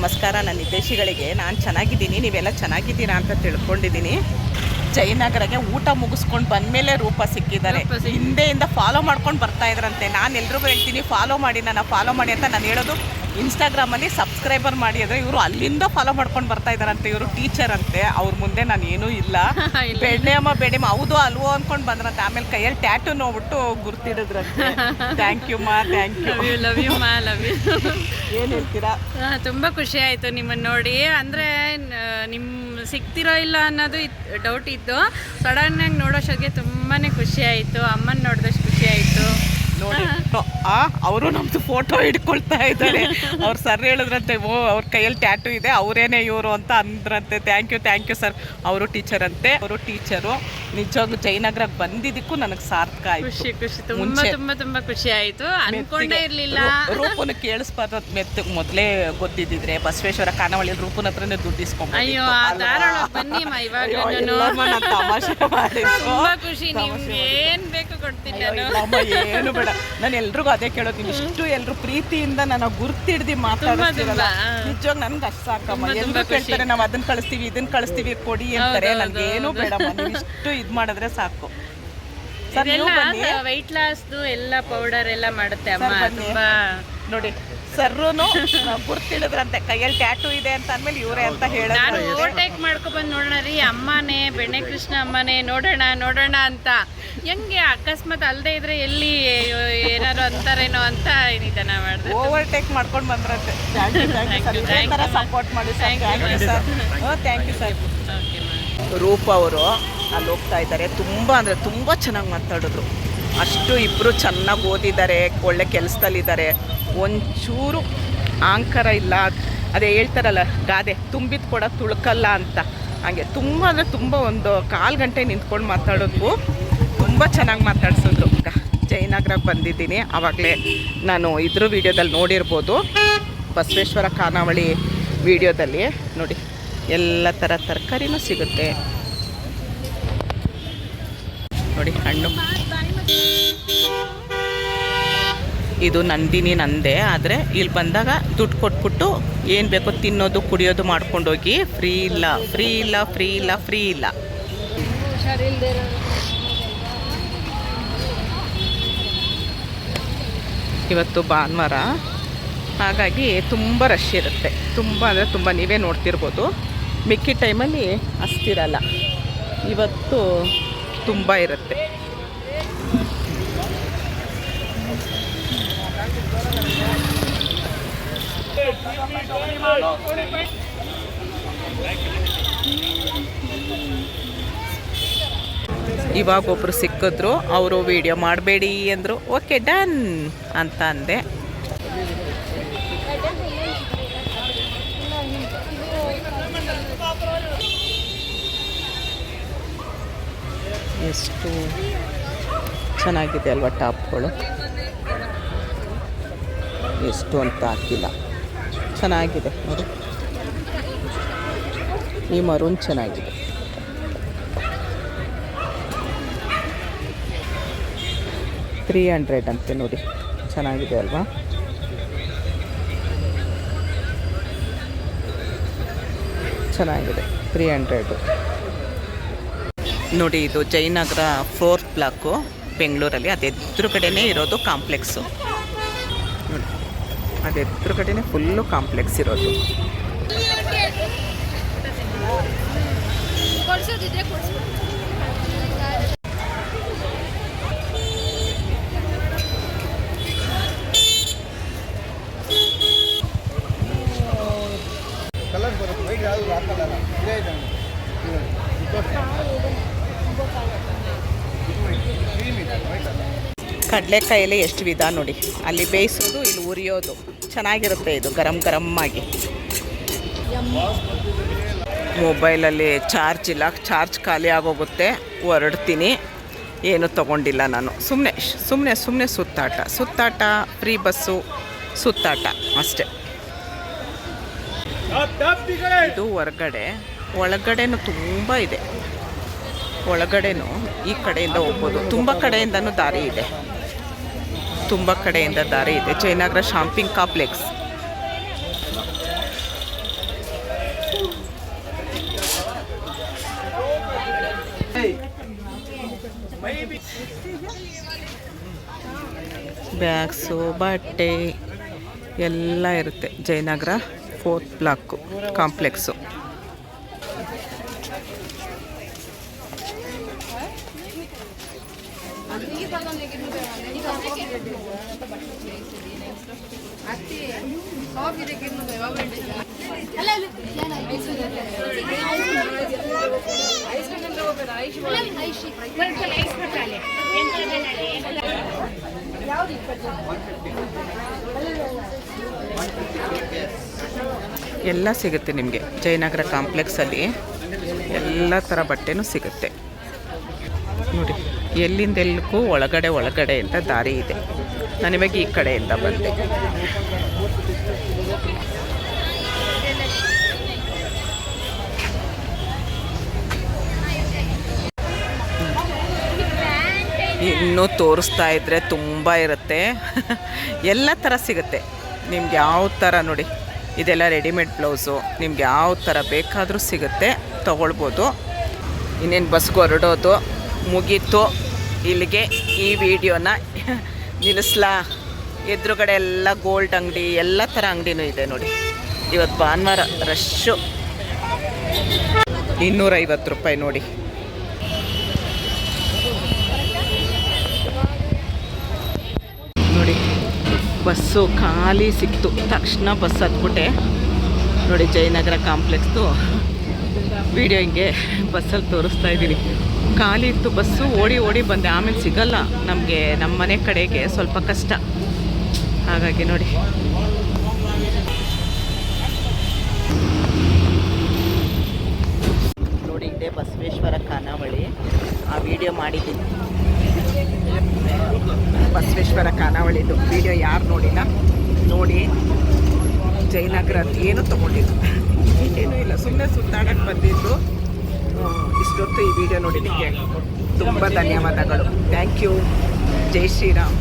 ನಮಸ್ಕಾರ ನನ್ನ ನಿರ್ದೇಶಿಗಳಿಗೆ. ನಾನು ಚೆನ್ನಾಗಿದ್ದೀನಿ ನೀವೆಲ್ಲ ಚೆನ್ನಾಗಿದ್ದೀರಾ ಅಂತ ತಿಳ್ಕೊಂಡಿದ್ದೀನಿ. ಜಯನಗರಗೆ ಊಟ ಮುಗಿಸ್ಕೊಂಡು ಬಂದಮೇಲೆ ರೂಪ ಸಿಕ್ಕಿದ್ದಾರೆ. ಹಿಂದೆಯಿಂದ ಫಾಲೋ ಮಾಡ್ಕೊಂಡು ಬರ್ತಾ ಇದ್ರಂತೆ. ನಾನು ಎಲ್ರಿಗೂ ಹೇಳ್ತೀನಿ ಫಾಲೋ ಮಾಡಿ ನನ್ನ ಫಾಲೋ ಮಾಡಿ ಅಂತ ನಾನು ಹೇಳೋದು ಇನ್ಸ್ಟಾಗ್ರಾಮಲ್ಲಿ ಸಬ್ಸ್ಕ್ರೈಬರ್ ಮಾಡಿ ಅಂದರೆ ಇವರು ಅಲ್ಲಿಂದ ಫಾಲೋ ಮಾಡ್ಕೊಂಡು ಬರ್ತಾ ಇದಾರಂತೆ ಇವರು ಟೀಚರ್ ಅಂತೆ. ಅವ್ರ ಮುಂದೆ ನಾನು ಏನೂ ಇಲ್ಲ. ಬೆಣ್ಣೆಯಮ್ಮ ಬೇಡಮ್ಮ ಹೌದು ಅಲ್ವೋ ಅಂದ್ಕೊಂಡು ಬಂದ್ರಂತೆ. ಆಮೇಲೆ ಕೈಯಲ್ಲಿ ಟ್ಯಾಟು ನೋಡ್ಬಿಟ್ಟು ಗುರ್ತಿಡಿದ್ರಂತೆ ಥ್ಯಾಂಕ್ ಯು ಮಾ ಥ್ಯಾಂಕ್ ಯು ಲವ್ ಯು ಮಾ ಲವ್ ಯು ಏನು ಹೇಳ್ತೀರಾ? ತುಂಬ ಖುಷಿ ಆಯಿತು ನಿಮ್ಮನ್ನು ನೋಡಿ. ಅಂದರೆ ನಿಮ್ಮ ಸಿಗ್ತಿರೋ ಇಲ್ಲ ಅನ್ನೋದು ಡೌಟ್ ಇತ್ತು. ಸಡನ್ನಾಗಿ ನೋಡೋಷ್ಟೊತ್ತಿಗೆ ತುಂಬಾ ಖುಷಿ ಆಯಿತು. ಅಮ್ಮನ ನೋಡಿದಷ್ಟು ಖುಷಿ ಆಯಿತು. ನೋಡಿ. ಆ ಅವರು ನಮ್ದು ಫೋಟೋ ಹಿಡ್ಕೊಳ್ತಾ ಇದ್ದಾರೆ. ಅವ್ರು ಸರ್ ಹೇಳಿದ್ರಂತೆ ಓ ಅವ್ರ ಕೈಯಲ್ಲಿ ಟ್ಯಾಟು ಇದೆ ಅವರೇನೆ ಇವರು ಅಂತ ಅಂದ್ರಂತೆ. Thank you thank you sir ಅವರು ಟೀಚರ್ ಅಂತೆ. ಅವರು ಟೀಚರು ನಿಜವಾಗ್ಲೂ ಜಯನಗರಕ್ಕೆ ಬಂದಿದ್ದಕ್ಕೂ ನನಗೆ ಸಾರ್ಥಕ ಆಯ್ತು. ಖುಷಿ ಖುಷಿ. ತುಂಬಾ ತುಂಬಾ ಖುಷಿ ಆಯ್ತು. ಅನ್ಕೊಂಡೇ ಇರ್ಲಿಲ್ಲ. ರೂಪನ ಕೇಳಿಸ್ಬಾರ್ದು ಮೆತ್ತ ಮೊದಲೇ ಗೊತ್ತಿದ್ದಿದ್ರೆ ಬಸವೇಶ್ವರ ಕಾನವಳಿ ರೂಪನ ಹತ್ರನೇ ದುಡ್ಡು ಅಯ್ಯೋ ಆ ಧಾರಾಳ ಬನ್ನಿ ಇವಾಗ ತಮಾಷೆ ತುಂಬ ಖುಷಿ. ನಿಮ್ಗೆ ಏನ್ ಬೇಕು ಕೊಡ್ತೀನಿ ನಾನು. ಏನು ಬೇಡ. ನಾನು ಎಲ್ರಿಗೂ ಅದೇ ಕೇಳೋದು ನೀವು ಇಷ್ಟು ಎಲ್ರು ಪ್ರೀತಿಯಿಂದ ನಾನು ಗುರ್ತಿಡ್ದಿ ಮಾತಾಡ್ತೀರಲ್ಲ ನಿಜವಾಗಿ ನಿಜವಾಗ ನನ್ಗೆ ಅಷ್ಟು ಸಾಕಮ್ಮ. ಎಲ್ರು ಕೇಳ್ತಾರೆ ನಾವು ಅದನ್ನ ಕಳಿಸ್ತೀವಿ ಇದನ್ನ ಕಳಿಸ್ತೀವಿ ಕೊಡಿ ಅಂತಾರೆ. ನನಗೆ ಏನು. ಬೇಡಮ್ಮ. ನೀವು ಇಷ್ಟು ಇದು ಮಾಡಿದ್ರೆ ಸಾಕು. ವೆಯ್ಟ್ ಲಾಸ್ದು ಎಲ್ಲ ಪೌಡರ್ ಎಲ್ಲ ಮಾಡುತ್ತೆ ಅಮ್ಮ. ನೋಡಿ ಸರ್ರುನು ಗುರ್ತಿಳಿದ್ರಂತೆ. ಕೈಯಲ್ಲಿ ಟ್ಯಾಟು ಇದೆ ಅಂತ ಅಂದ್ಮೇಲೆ ಇವರೇ ಅಂತ ನಾನು ಹೇಳಿದ್ರು ಓವರ್ಟೇಕ್ ಮಾಡ್ಕೊಬಂದು ನೋಡೋಣ ರೀ ಅಮ್ಮನೇ ಬೆಣ್ಣೆ ಕೃಷ್ಣ ಅಮ್ಮನೇ ನೋಡೋಣ ನೋಡೋಣ ಅಂತ. ಹೆಂಗೆ ಅಕಸ್ಮಾತ್ ಅಲ್ಲದೆ ಇದ್ರೆ ಎಲ್ಲಿ ಏನಾರು ಅಂತಾರೇನೋ ಅಂತ ನಿಧಾನ ಮಾಡಿದೆ. ಓವರ್ಟೇಕ್ ಮಾಡ್ಕೊಂಡು ಬಂದ್ರಂತೆ. ಸಪೋರ್ಟ್ ಮಾಡಿ sir thank you sir thank you sir okay Roopa ಅವರು ಅಲ್ಲಿ ಹೋಗ್ತಾ ಇದ್ದಾರೆ. ತುಂಬ ಅಂದರೆ ತುಂಬ ಚೆನ್ನಾಗಿ ಮಾತಾಡಿದ್ರು. ಅಷ್ಟು ಇಬ್ಬರು ಚೆನ್ನಾಗಿ ಓದಿದ್ದಾರೆ ಒಳ್ಳೆ ಕೆಲಸದಲ್ಲಿದ್ದಾರೆ. ಒಂಚೂರು ಆಂಕರ ಇಲ್ಲ. ಅದೇ ಹೇಳ್ತಾರಲ್ಲ, ಗಾದೆ ತುಂಬಿದ ಕೊಡ ತುಳ್ಕಲ್ಲ ಅಂತ. ಹಾಗೆ ತುಂಬ ಅಂದರೆ ತುಂಬ ಒಂದು ಕಾಲು ಗಂಟೆ ನಿಂತ್ಕೊಂಡು ಮಾತಾಡೋದು. ತುಂಬ ಚೆನ್ನಾಗಿ ಮಾತಾಡ್ಸಿದ್ರು ಈಗ. ಜಯನಗರಕ್ಕೆ ಬಂದಿದ್ದೀನಿ. ಆವಾಗಲೇ ನಾನು ಇದ್ರ ವಿಡಿಯೋದಲ್ಲಿ ನೋಡಿರ್ಬೋದು. ಬಸವೇಶ್ವರ ಖಾನಾವಳಿ ವಿಡಿಯೋದಲ್ಲಿ. ನೋಡಿ, ಎಲ್ಲ ಥರ ತರಕಾರಿನೂ ಸಿಗುತ್ತೆ. ನೋಡಿ, ಹಣ್ಣು. ಇದು ನಂದಿನಿ ನಂದೆ, ಆದರೆ ಇಲ್ಲಿ ಬಂದಾಗ ದುಡ್ಡು ಕೊಟ್ಬಿಟ್ಟು ಏನು ಬೇಕೋ ತಿನ್ನೋದು, ಕುಡಿಯೋದು ಮಾಡ್ಕೊಂಡೋಗಿ ಫ್ರೀ ಇಲ್ಲ ಫ್ರೀ ಇಲ್ಲ ಫ್ರೀ ಇಲ್ಲ ಫ್ರೀ ಇಲ್ಲ. ಇವತ್ತು ಭಾನುವಾರ. ಹಾಗಾಗಿ ತುಂಬ ರಶ್ ಇರುತ್ತೆ. ತುಂಬ ಅಂದರೆ ತುಂಬ ನೀವೇ ನೋಡ್ತಿರ್ಬೋದು. ಮಿಕ್ಕಿ ಟೈಮಲ್ಲಿ ಅಷ್ಟಿರಲ್ಲ ಇವತ್ತು ತುಂಬ ಇರುತ್ತೆ. ಇವಾಗ ಒಬ್ರು ಸಿಕ್ಕಿದ್ರು, ಅವರು ವಿಡಿಯೋ ಮಾಡಬೇಡಿ ಅಂದರು ಓಕೆ ಡನ್ ಅಂತ ಅಂದೆ ಎಷ್ಟು ಚೆನ್ನಾಗಿದೆ ಅಲ್ವಾ ಟಾಪ್ಗಳು. ಎಷ್ಟು ಅಂತ ಹಾಕಿಲ್ಲ. ಚೆನ್ನಾಗಿದೆ ನೋಡಿ. ಈ ಮರೂನ್ ಚೆನ್ನಾಗಿದೆ. ತ್ರೀ ಹಂಡ್ರೆಡ್ ಅಂತೆ ನೋಡಿ. ಚೆನ್ನಾಗಿದೆ ಅಲ್ವಾ? ಚೆನ್ನಾಗಿದೆ. ತ್ರೀ ಹಂಡ್ರೆಡು ನೋಡಿ, ಇದು ಜಯನಗರ ಫೋರ್ತ್ ಬ್ಲಾಕು ಬೆಂಗಳೂರಲ್ಲಿ. ಅದು ಎದುರುಗಡೆನೇ ಇರೋದು ಕಾಂಪ್ಲೆಕ್ಸು ಅದು ಎದುರುಗಡೆನೆ ಫುಲ್ಲು ಕಾಂಪ್ಲೆಕ್ಸ್ ಇರೋದು. ಕಲರ್ ಬರುತ್ತೆ ವೈಟ್ ಯಾವುದು ಹಾಕಲ್ಲ ಇದೇ ಇದೆ ಕ್ರೀಮ್ ಇದೆ ವೈಟ್ ಅಲ್ಲ ಕಡಲೆಕಾಯಲ್ಲಿ ಎಷ್ಟು ವಿಧ ನೋಡಿ. ಅಲ್ಲಿ ಬೇಯಿಸೋದು, ಇಲ್ಲಿ ಉರಿಯೋದು. ಚೆನ್ನಾಗಿರುತ್ತೆ ಇದು ಗರಂ ಗರಂ ಆಗಿ ಮೊಬೈಲಲ್ಲಿ ಚಾರ್ಜ್ ಇಲ್ಲ, ಚಾರ್ಜ್ ಖಾಲಿ ಆಗೋಗುತ್ತೆ. ಹೊರಡ್ತೀನಿ. ಏನು ತೊಗೊಂಡಿಲ್ಲ ನಾನು. ಸುಮ್ಮನೆ ಸುಮ್ಮನೆ ಸುಮ್ಮನೆ ಸುತ್ತಾಟ. ಸುತ್ತಾಟ, ಫ್ರೀ ಬಸ್ಸು, ಸುತ್ತಾಟ ಅಷ್ಟೇ. ಇದು ಹೊರಗಡೆ, ಒಳಗಡೆನೂ ತುಂಬ ಇದೆ. ಒಳಗಡೆನೂ ಈ ಕಡೆಯಿಂದ ಹೋಗ್ಬೋದು. ತುಂಬ ಕಡೆಯಿಂದನೂ ದಾರಿ ಇದೆ. ತುಂಬ ಕಡೆಯಿಂದ ದಾರಿ ಇದೆ. Jayanagar shopping complex. ಬ್ಯಾಗ್ಸು, ಬಟ್ಟೆ ಎಲ್ಲ ಇರುತ್ತೆ. Jayanagar fourth block complex. ಎಲ್ಲ ಸಿಗುತ್ತೆ ನಿಮಗೆ. ಜಯನಗರ ಕಾಂಪ್ಲೆಕ್ಸಲ್ಲಿ ಎಲ್ಲ ಥರ ಬಟ್ಟೆನೂ ಸಿಗುತ್ತೆ. ನೋಡಿ. ಎಲ್ಲಿಂದ ಎಲ್ಲಕ್ಕೂ ಒಳಗಡೆ ಒಳಗಡೆ ಅಂತ ದಾರಿ ಇದೆ. ನಾನು ನಿಮಗೆ ಈ ಕಡೆಯಿಂದ ಬಂದೆ. ಇನ್ನೂ ತೋರಿಸ್ತಾ ಇದ್ದರೆ ತುಂಬ ಇರುತ್ತೆ. ಎಲ್ಲ ಥರ ಸಿಗುತ್ತೆ. ನಿಮ್ಗೆ ಯಾವ ಥರ ನೋಡಿ, ಇದೆಲ್ಲ ರೆಡಿಮೇಡ್ ಬ್ಲೌಸು, ನಿಮ್ಗೆ ಯಾವ ಥರ ಬೇಕಾದರೂ ಸಿಗುತ್ತೆ, ತೊಗೊಳ್ಬೋದು. ಇನ್ನೇನು ಬಸ್ಗೆ ಹೊರಡೋದು ಮುಗೀತು. ಇಲ್ಲಿಗೆ ಈ ವಿಡಿಯೋನ ನಿಲ್ಲಿಸ್ಲಾ. ಎದುರುಗಡೆ ಎಲ್ಲ ಗೋಲ್ಡ್ ಅಂಗಡಿ, ಎಲ್ಲ ಥರ ಅಂಗಡಿನೂ ಇದೆ ನೋಡಿ. ಇವತ್ತು ಭಾನುವಾರ ರಶ್ಶು. ಇನ್ನೂರೈವತ್ತು ರೂಪಾಯಿ ನೋಡಿ. ನೋಡಿ, ಬಸ್ಸು ಖಾಲಿ ಸಿಕ್ತು. ತಕ್ಷಣ ಬಸ್ ಹತ್ಬಿಟ್ಟೆ. ನೋಡಿ, ಜಯನಗರ ಕಾಂಪ್ಲೆಕ್ಸ್ದು. ವಿಡಿಯೋ ಹಿಂಗೆ ಬಸ್ಸಲ್ಲಿ ತೋರಿಸ್ತಾ ಇದ್ದೀನಿ. ಖಾಲಿ ಇತ್ತು ಬಸ್ಸು, ಓಡಿ ಓಡಿ ಬಂದೆ. ಆಮೇಲೆ ಸಿಗಲ್ಲ. ನಮಗೆ ನಮ್ಮ ಮನೆ ಕಡೆಗೆ ಸ್ವಲ್ಪ ಕಷ್ಟ. ಹಾಗಾಗಿ ನೋಡಿ. ನೋಡಿ, ಇದೆ ಬಸವೇಶ್ವರ ಖಾನಾವಳಿ. ಆ ವಿಡಿಯೋ ಮಾಡಿದ್ದೀನಿ. ಬಸವೇಶ್ವರ ಖಾನಾವಳಿದು ವಿಡಿಯೋ ಯಾರು ನೋಡಿಲ್ಲ, ನೋಡಿ. ಜಯನಗರ ಏನು ತೊಗೊಂಡಿದ್ದು? ಏನೂ ಇಲ್ಲ ಸುಮ್ಮನೆ ಸುತ್ತಾಡಕ್ಕೆ ಬಂದಿದ್ದು. ಇಷ್ಟೊತ್ತು ಈ ವಿಡಿಯೋ ನೋಡಿದ್ದಕ್ಕೆ ತುಂಬ ಧನ್ಯವಾದಗಳು. ಥ್ಯಾಂಕ್ ಯು ಜೈ ಶ್ರೀರಾಮ್.